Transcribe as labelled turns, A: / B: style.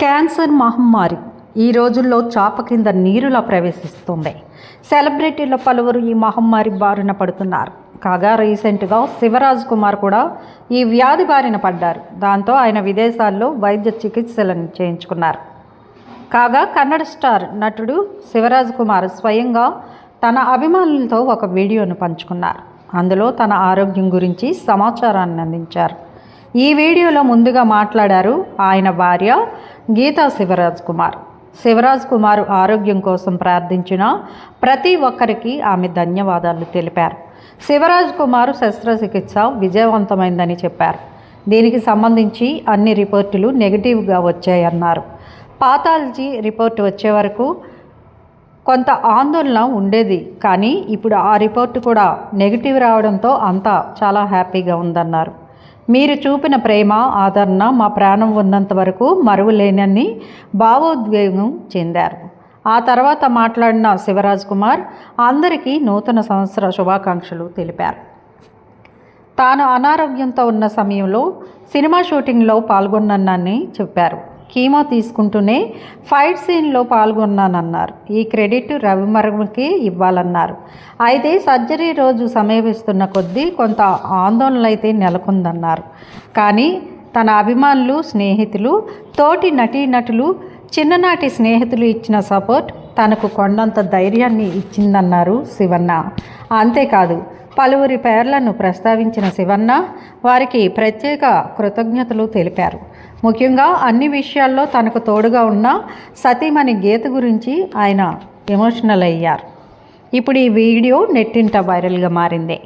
A: Cancer మహమ్మారి ఈ రోజుల్లో చాప కింద నీరులా ప్రవేశిస్తుంది. సెలబ్రిటీల పలువురు ఈ మహమ్మారి బారిన పడుతున్నారు. కాగా రీసెంట్గా శివరాజ్ కుమార్ కూడా ఈ వ్యాధి బారిన పడ్డారు. దాంతో ఆయన విదేశాల్లో వైద్య చికిత్సలను చేయించుకున్నారు. కాగా కన్నడ స్టార్ నటుడు శివరాజ్ కుమార్ స్వయంగా తన అభిమానులతో ఒక వీడియోను పంచుకున్నారు. అందులో తన ఆరోగ్యం గురించి సమాచారాన్ని అందించారు. ఈ వీడియోలో ముందుగా మాట్లాడారు ఆయన భార్య గీతా శివరాజ్ కుమార్. శివరాజ్ కుమార్ ఆరోగ్యం కోసం ప్రార్థించిన ప్రతి ఒక్కరికి ఆమె ధన్యవాదాలు తెలిపారు. శివరాజ్ కుమార్ శస్త్రచికిత్స విజయవంతమైందని చెప్పారు. దీనికి సంబంధించి అన్ని రిపోర్టులు నెగిటివ్గా వచ్చాయన్నారు. పాతాలజీ రిపోర్ట్ వచ్చే వరకు కొంత ఆందోళన ఉండేది కానీ ఇప్పుడు ఆ రిపోర్టు కూడా నెగిటివ్ రావడంతో అంతా చాలా హ్యాపీగా ఉందన్నారు. మీరు చూపిన ప్రేమ ఆదరణ మా ప్రాణం ఉన్నంత వరకు మరువలేనని భావోద్వేగం చెందారు. ఆ తర్వాత మాట్లాడిన శివరాజ్ కుమార్ అందరికీ నూతన సంవత్సర శుభాకాంక్షలు తెలిపారు. తాను అనారోగ్యంతో ఉన్న సమయంలో సినిమా షూటింగ్లో పాల్గొన్నానని చెప్పారు. కీమో తీసుకుంటూనే ఫైట్ సీన్లో పాల్గొన్నానన్నారు. ఈ క్రెడిట్ రవిమర్మకి ఇవ్వాలన్నారు. అయితే సర్జరీ రోజు సమీపిస్తున్న కొద్దీ కొంత ఆందోళన అయితే నెలకొందన్నారు. కానీ తన అభిమానులు స్నేహితులు తోటి నటీనటులు చిన్ననాటి స్నేహితులు ఇచ్చిన సపోర్ట్ తనకు కొండంత ధైర్యాన్ని ఇచ్చిందన్నారు శివన్న. అంతేకాదు పలువురి పేర్లను ప్రస్తావించిన శివన్న వారికి ప్రత్యేక కృతజ్ఞతలు తెలిపారు. ముఖ్యంగా అన్ని విషయాల్లో తనకు తోడుగా ఉన్న సతీమణి గీత గురించి ఆయన ఎమోషనల్ అయ్యారు. ఇప్పుడు ఈ వీడియో నెట్టింట వైరల్గా మారింది.